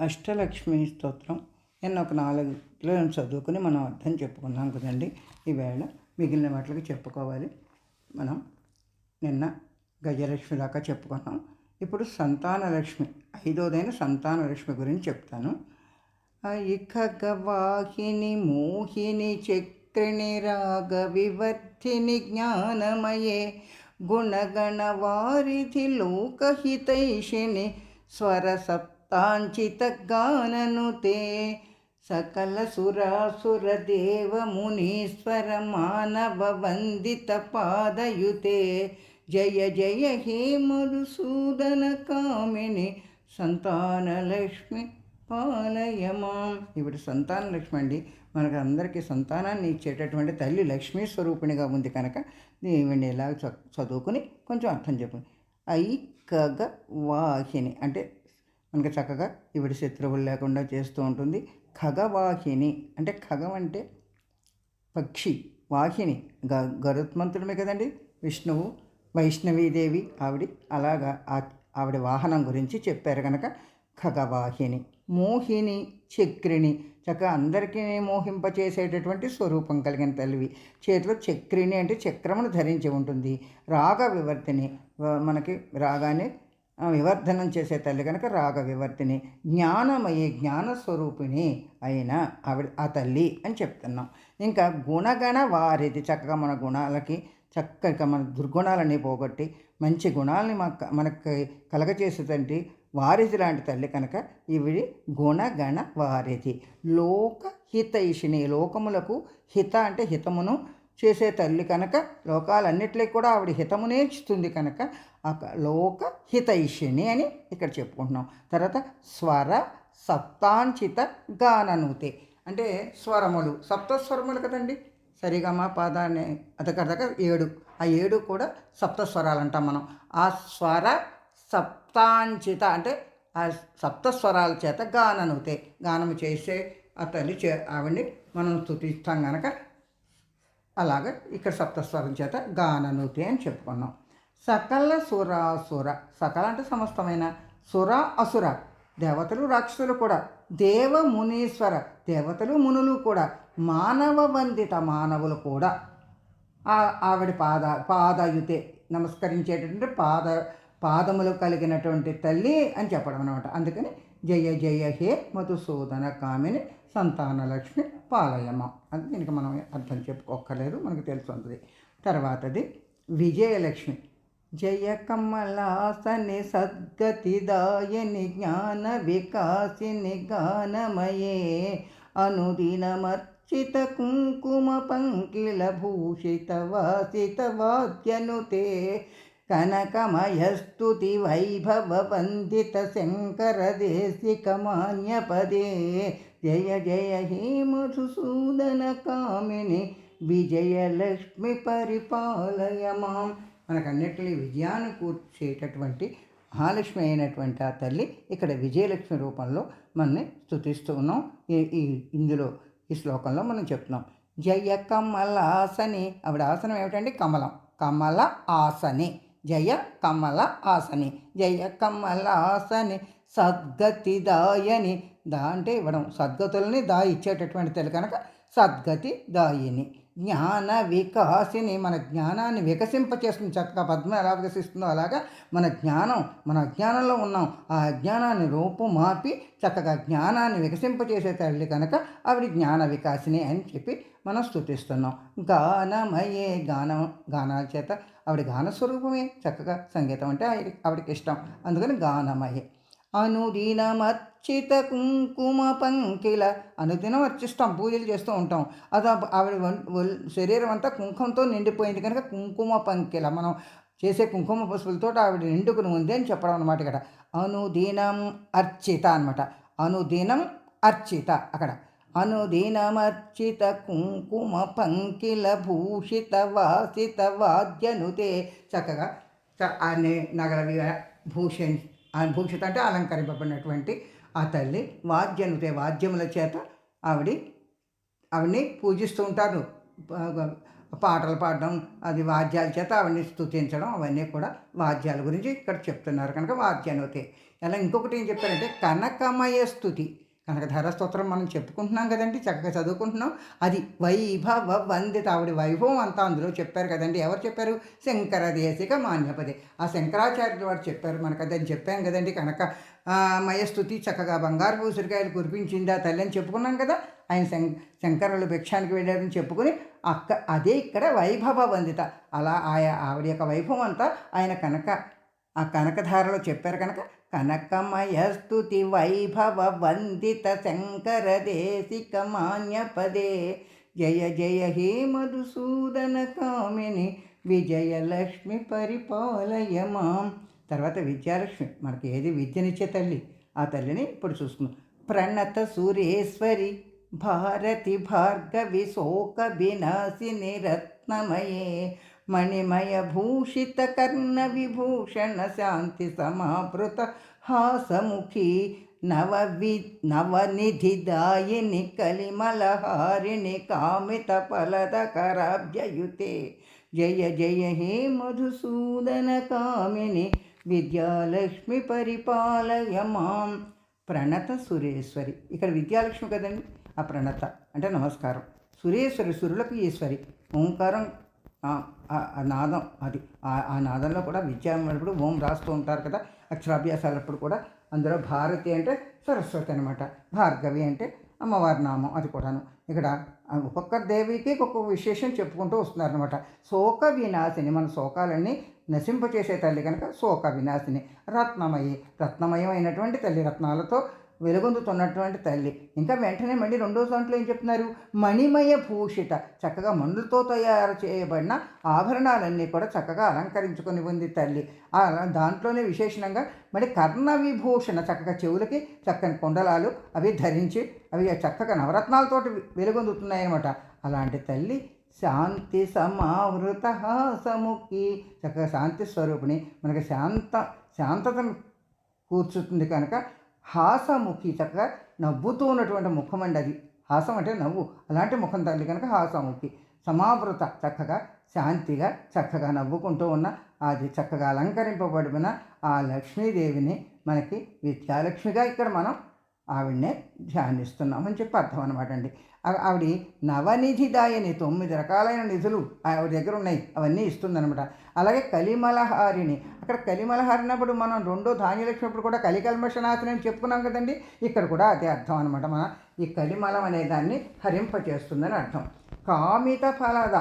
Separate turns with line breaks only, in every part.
అష్టలక్ష్మి స్తోత్రం నేను ఒక నాలుగులో చదువుకుని మనం అర్థం చెప్పుకున్నాం కదండి. ఈవేళ మిగిలిన వాటికి చెప్పుకోవాలి. మనం నిన్న గజలక్ష్మి దాకా చెప్పుకున్నాం. ఇప్పుడు సంతానలక్ష్మి ఐదోదైన సంతానలక్ష్మి గురించి చెప్తాను. ఇఖగవాహిని మోహిని చక్రిణి రాగ వివర్ధిని జ్ఞానమయే గుణగణ వారిధి లోకహితైషిణి స్వర తాంచితగానను తే సకల సురాసుర దేవ మునీశ్వర మానవ వందిత పాదయుతే. జయ జయ హే మధుసూదన కామిని సంతానలక్ష్మి పాలయమాం. ఇప్పుడు సంతానలక్ష్మి అండి. మనకు అందరికీ సంతానాన్ని ఇచ్చేటటువంటి తల్లి లక్ష్మీ స్వరూపిణిగా ఉంది కనుక దీనిని ఎలా చ- చదువుకుని కొంచెం అర్థం చెప్పండి. ఐ కగ వాహిని అంటే మనకి చక్కగా ఇవిడి శత్రువులు లేకుండా చేస్తూ ఉంటుంది. ఖగవాహిని అంటే ఖగం అంటే పక్షి వాహిని గ గరుత్మంతుడమే కదండి విష్ణువు వైష్ణవీదేవి ఆవిడ. అలాగా ఆ- ఆవిడ వాహనం గురించి చెప్పారు కనుక ఖగవాహిని. మోహిని చక్రిణి చక్కగా అందరికీ మోహింపచేసేటటువంటి స్వరూపం కలిగిన తల్లివి. చేతిలో చక్రిణి అంటే చక్రమును ధరించి ఉంటుంది. రాగ వివర్తిని మనకి రాగానే వివర్ధనం చేసే తల్లి కనుక రాగ వివర్తిని జ్ఞానమయ్యే జ్ఞాన స్వరూపిణి అయిన ఆవిడ ఆ తల్లి అని చెప్తున్నాం. ఇంకా గుణగణ వారిది చక్కగా మన గుణాలకి చక్కగా మన దుర్గుణాలని పోగొట్టి మంచి గుణాలని మాకు మనకి కలగచేసేదండి వారిది లాంటి తల్లి కనుక ఇవిడి గుణగణ వారిది. లోకహితైషిణి లోకములకు హిత అంటే హితమును చేసే తల్లి కనుక లోకాలన్నిటికీ కూడా ఆవిడ హితమునే ఇస్తుంది కనుక ఒక లోక హితైషిణి అని ఇక్కడ చెప్పుకుంటున్నాం. తర్వాత స్వర సప్తాంచిత గాననూతే. అంటే స్వరములు. సప్తస్వరములు కదండి. సరిగమ పాదాన్ని అదకదక ఏడు. ఆ ఏడు కూడా సప్త స్వరాలు అంటాం మనం. ఆ స్వర సప్తాంచిత అంటే ఆ సప్తస్వరాల చేత గాననుతే. గానము చేసే ఆ తల్లి చే ఆవిడ్ని మనం స్థుతిస్తాం కనుక అలాగే ఇక్కడ సప్తస్వరం చేత గాననుతి అని చెప్పుకున్నాం. సకల సురాసుర సకల అంటే సమస్తమైన? సుర అసుర దేవతలు రాక్షసులు కూడా దేవ మునీశ్వర దేవతలు మునులు కూడా మానవ వందిత మానవులు కూడా. ఆవిడ పాద పాదయుతే నమస్కరించేటటువంటి పాద పాదములు కలిగినటువంటి తల్లి అని చెప్పడం అనమాట అందుకని జయ జయ హే మధుసూదన కామిని సంతానలక్ష్మి పాలయమ్మ అది దీనికి మనం అర్థం చెప్పుకోక్కర్లేదు మనకు తెలుస్తుంది తర్వాతది విజయలక్ష్మి. జయ కమలాసని సద్గతిదాయని జ్ఞాన వికాసిని గానమయే అనుదినమర్చిత కుంకుమ పంకిల భూషిత వాసిత వాద్యనుతే కనకమయస్తుతి వైభవ వందిత శంకర దేశిక మాన్యపదే జయ జయ హే మధుసూదన కామిని విజయలక్ష్మి పరిపాలయమాం మనకన్నిటినీ విజయాన్ని కూర్చేటటువంటి మహాలక్ష్మి అయినటువంటి ఆ తల్లి ఇక్కడ విజయలక్ష్మి రూపంలో మనని స్తుతిస్తూ ఉన్నాం. ఈ ఇందులో ఈ శ్లోకంలో మనం చెప్తున్నాం. జయ కమలాసని. ఆవిడ ఆసనం ఏమిటండి? కమలం. కమల ఆసని. జయ కమల ఆసని. జయ కమల ఆసని సద్గతిదాయని. దా అంటే ఇవ్వడం. సద్గతుల్ని దా ఇచ్చేటటువంటి తెలు కనుక సద్గతి దాయిని. జ్ఞాన వికాసిని మన జ్ఞానాన్ని వికసింపచేస్తుంది. చక్కగా పద్మ ఎలా వికసిస్తుందో అలాగా మన జ్ఞానం మన అజ్ఞానంలో ఉన్నాం. ఆ అజ్ఞానాన్ని రూపుమాపి చక్కగా జ్ఞానాన్ని వికసింపచేసే తల్లి కనుక ఆవిడ జ్ఞాన వికాసిని అని చెప్పి మనం స్థుతిస్తున్నాం గానమయే గానం గానాల చేత ఆవిడ గాన స్వరూపమే చక్కగా సంగీతం అంటే ఆవిడకి ఇష్టం. అందుకని గానమయే. అనుదినమర్చిత కుంకుమ పంకిల అనుదినం అర్చిస్తాం పూజలు చేస్తూ ఉంటాం. అది ఆవిడ శరీరం అంతా కుంకుమతో నిండిపోయింది కనుక కుంకుమ పంకిల మనం చేసే కుంకుమ పసుపులతో ఆవిడ నిండుకుని ఉంది అని చెప్పడం అనమాట ఇక్కడ. అనుదినం అర్చిత అనమాట అనుదినం అర్చిత అక్కడ. అనుదినమర్చిత కుంకుమ పంకిల భూషిత వాసిత వాద్యనుతే చక్కగా చ- అనే నగర వి- భూషణ్ భూషిత అంటే అలంకరింపబడినటువంటి ఆ తల్లి వాద్యనుతే వాద్యముల చేత ఆవిడ ఆవిడ్ని పూజిస్తూ ఉంటారు. పాటలు పాడడం అది వాద్యాల చేత ఆవిడని స్థుతించడం అవన్నీ కూడా వాద్యాల గురించి ఇక్కడ చెప్తున్నారు. కనుక వాద్యానుతే అలా ఇంకొకటి ఏం చెప్తారంటే కనకమయ స్థుతి కనకధార స్తోత్రం మనం చెప్పుకుంటున్నాం కదండి చక్కగా చదువుకుంటున్నాం. అది వైభవ వందిత ఆవిడ వైభవం అంతా అందులో చెప్పారు కదండి. ఎవరు చెప్పారు? శంకర దేశిక మాన్యపదే. ఆ శంకరాచార్యులు వారు చెప్పారు మనకు అది అని చెప్పాం కదండి కనక. మయస్థుతి చక్కగా బంగారు ఉసిరికాయలు కురిపించింది ఆ తల్లి అని చెప్పుకున్నాం కదా. ఆయన శం శంకరులు భిక్షానికి వెళ్ళారని చెప్పుకుని అక్క అదే ఇక్కడ వైభవ వందిత అలా ఆయా ఆవిడ యొక్క వైభవం అంతా ఆయన కనక ఆ కనకధారలో చెప్పారు కనుక. కనకమయ స్తుతి వైభవ వందిత శంకర దేశిక మాన్యపదే జయ జయ హే మధుసూదన కామిని విజయలక్ష్మి పరిపాలయ మాం తర్వాత విద్యాలక్ష్మి మనకి ఏది విద్యనిచ్చే తల్లి ఆ తల్లిని ఇప్పుడు చూసుకుందాం. ప్రణత సూర్యేశ్వరి భారతి భార్గవి శోక వినాశిని రత్నమయే. మణిమయ భూషిత కర్ణ విభూషణ శాంతి సమావృత హాసముఖి నవవి నవనిధిదాయిని కలిమలహారిణి కామిత ఫలదకరాబ్జయుతే జయ జయ హే మధుసూదన కామిని విద్యాలక్ష్మి పరిపాలయ మాం ప్రణత సురేశ్వరి ఇక్కడ విద్యాలక్ష్మి కదండి? ఆ ప్రణత. అంటే నమస్కారం. సురేశ్వరి సురులకు ఈశ్వరి. ఓంకారం ఆ నాదం అది ఆ- ఆ నాదంలో కూడా విద్యామప్పుడు ఓం రాస్తూ ఉంటారు కదా అక్షరాభ్యాసాలప్పుడు కూడా అందులో భారతి అంటే సరస్వతి అనమాట భార్గవి అంటే అమ్మవారి నామం అది కూడాను. ఇక్కడ ఒక్కొక్క దేవికి ఒక్కొక్క విశేషం చెప్పుకుంటూ వస్తున్నారనమాట శోక వినాశిని మన శోకాలన్నీ నశింపచేసే తల్లి కనుక శోక వినాశిని రత్నమయి అయినటువంటి తల్లి రత్నాలతో వెలుగొందుతున్నటువంటి తల్లి. ఇంకా వెంటనే మళ్ళీ రెండో దాంట్లో ఏం చెప్తున్నారు? మణిమయ భూషిత. చక్కగా మణులతో తయారు చేయబడిన ఆభరణాలన్నీ కూడా చక్కగా అలంకరించుకొని ఉంది తల్లి. ఆ దాంట్లోనే విశేషంగా మరి కర్ణ విభూషణ చక్కగా చెవులకి చక్కని కుండలాలు అవి ధరించి అవి చక్కగా నవరత్నాలతోటి వెలుగొందుతున్నాయి అనమాట అలాంటి తల్లి శాంతి సమావృత సముఖి చక్కగా శాంతి స్వరూపిణి. మనకి శాంత శాంతతను కూర్చుతుంది కనుక హాసముఖి చక్కగా నవ్వుతూ ఉన్నటువంటి ముఖం అండి అది. హాసం అంటే నవ్వు. అలాంటి ముఖం తల్లి కనుక హాసముఖి. సమావృత చక్కగా శాంతిగా చక్కగా నవ్వుకుంటూ ఉన్న అది చక్కగా అలంకరింపబడిన ఆ లక్ష్మీదేవిని మనకి విద్యాలక్ష్మిగా ఇక్కడ మనం ఆవిడనే ధ్యానిస్తున్నామని చెప్పి అర్థం అనమాట అండి. ఆవిడ ఆవిడ నవనిధిదాయని తొమ్మిది రకాలైన నిధులు ఆవిడ దగ్గర ఉన్నాయి. అవన్నీ ఇస్తుందనమాట అలాగే కలిమలహారిని. అక్కడ కలిమలహారినప్పుడు మనం రెండో ధాన్యలక్ష్మినప్పుడు కూడా కలికల్మషనాథిని అని చెప్పుకున్నాం కదండి. ఇక్కడ కూడా అదే అర్థం అనమాట మన ఈ కలిమలం అనే దాన్ని హరింపచేస్తుందని అర్థం. కామిత ఫలద.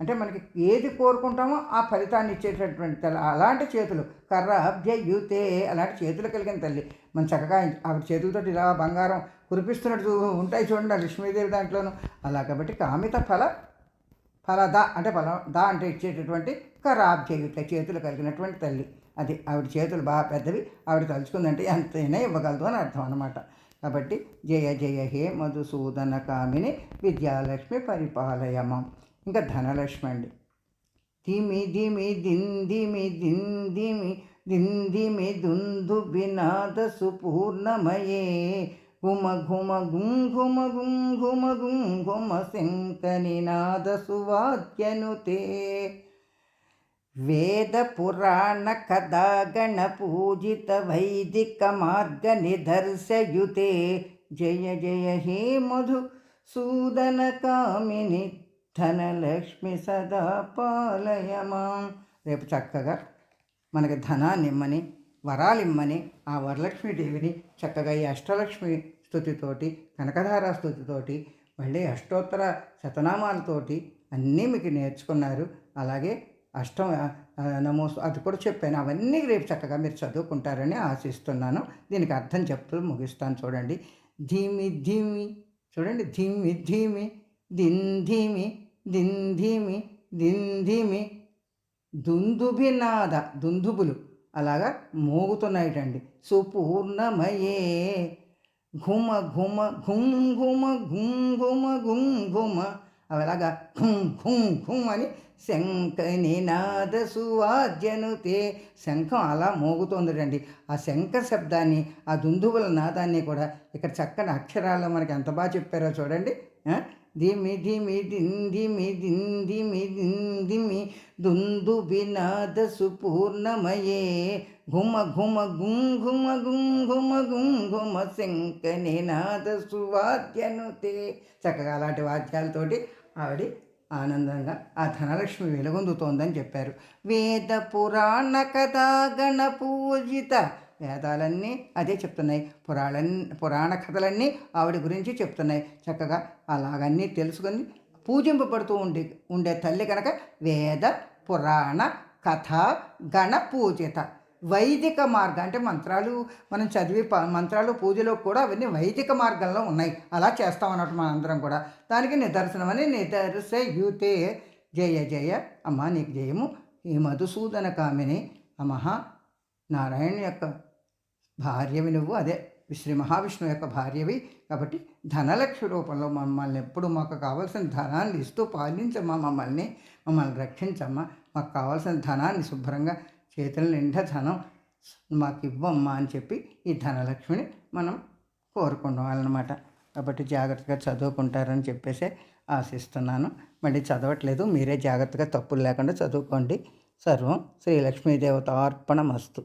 అంటే మనకి ఏది కోరుకుంటామో ఆ ఫలితాన్ని ఇచ్చేటటువంటి తల్లి అలాంటి చేతులు. కర్ర అభ్యయుతే అలాంటి చేతులు కలిగిన తల్లి. మన చక్కగా ఆవిడ చేతులతో ఇలా బంగారం కురిపిస్తున్నట్టు ఉంటాయి చూడండి ఆ లక్ష్మీదేవి దాంట్లోనూ. అలా కాబట్టి కామిత ఫల ఫలద అంటే ఫలం దా అంటే ఇచ్చేటటువంటి కరాబ్జయుత చేతులు కలిగినటువంటి తల్లి. అది ఆవిడ చేతులు బాగా పెద్దవి ఆవిడ తలుచుకుందంటే ఎంతైనా ఇవ్వగలదు అని అర్థం అనమాట కాబట్టి జయ జయ హే మధుసూదన కామిని విద్యాలక్ష్మి పరిపాలయమం. ఇంకా ధనలక్ష్మి అండి. దిమి దిమి దిందిమి దిందిమి దిందిమి దుందు వినాద సుపూర్ణమయే. గుమ ఘుమ గుం ఘుమ గుం ఘుమ గుం ఘుమ శంకనినాద సువాద్యనుతే వేద పురాణ కథా గణ పూజిత ధనలక్ష్మి సదా పాలయమా. రేపు చక్కగా మనకి ధనాన్ని ఇమ్మని వరాలిమ్మని ఆ వరలక్ష్మీదేవిని చక్కగా ఈ అష్టలక్ష్మి స్థుతితోటి కనకధార స్థుతితోటి మళ్ళీ అష్టోత్తర శతనామాలతోటి అన్నీ మీకు నేర్చుకున్నారు. అలాగే అష్టం నమో అది కూడా చెప్పాను. అవన్నీ రేపు చక్కగా మీరు చదువుకుంటారని ఆశిస్తున్నాను. దీనికి అర్థం చెప్తూ ముగిస్తాను చూడండి. ధీమి ధీమి చూడండి. ధీమి ధీమి దిన్ ధీమి దింధిమి దింధిమి. దిన్ ధీమి దుందుభినాద దుందుబులు. అలాగా మోగుతున్నాయిటండి. సుపూర్ణమయే. ఘుమ ఘుమ ఘుం ఘుమ ఘుం ఘుమ ఘుం ఘుమ. అవి అలాగా ఘుం ఘుం ఘుం అని శంఖ నినాద సువాద్యనుతే శంఖం అలా మోగుతోందిటండి. ఆ శంఖ శబ్దాన్ని ఆ దుందువుల నాదాన్ని కూడా ఇక్కడ చక్కని అక్షరాల్లో మనకి ఎంత బాగా చెప్పారో చూడండి. ఆ? ధిమి ధిమి దిందిమి దిందిమి దిందిమి దుందు వినాద సుపూర్ణమయే ఘుమ ఘుమ గుం ఘుమ గుం ఘుమ గుం ఘుమ శంక నినాద సువాద్యనుతే చక్కగా అలాంటి వాద్యాలతోటి ఆవిడ ఆనందంగా ఆ ధనలక్ష్మి వెలుగొందుతోందని చెప్పారు వేద పురాణ కథా గణ పూజిత వేదాలన్నీ అదే చెప్తున్నాయి. పురాణ పురాణ కథలన్నీ ఆవిడ గురించి చెప్తున్నాయి. చక్కగా అలాగన్నీ తెలుసుకొని పూజింపబడుతూ ఉండే ఉండే తల్లి కనుక వేద పురాణ కథ గణ పూజిత. వైదిక మార్గం అంటే మంత్రాలు మనం చదివి ప- మంత్రాలు పూజలో కూడా అవన్నీ వైదిక మార్గంలో ఉన్నాయి. అలా చేస్తాం అన్నట్టు మనందరం కూడా. దానికి నిదర్శనం అని నిదర్శయుతే. జయ జయ అమ్మ నీకు జయము. ఈ మధుసూదన కామిని. అమహ. నారాయణ యొక్క భార్యవి నువ్వు అదే శ్రీ మహావిష్ణువు యొక్క భార్యవి కాబట్టి ధనలక్ష్మి రూపంలో మమ్మల్ని ఎప్పుడు మాకు కావాల్సిన ధనాన్ని ఇస్తూ పాలించమ్మా మమ్మల్ని మమ్మల్ని రక్షించమ్మా. మాకు కావాల్సిన ధనాన్ని శుభ్రంగా చేతుల నిండా ధనం మాకు ఇవ్వమ్మా అని చెప్పి ఈ ధనలక్ష్మిని మనం కోరుకుంటామన్నమాట కాబట్టి జాగ్రత్తగా చదువుకుంటారని చెప్పేసి ఆశిస్తున్నాను. మళ్ళీ చదవట్లేదు మీరే జాగ్రత్తగా తప్పులు లేకుండా చదువుకోండి. సర్వం శ్రీ లక్ష్మీదేవత అర్పణమస్తు.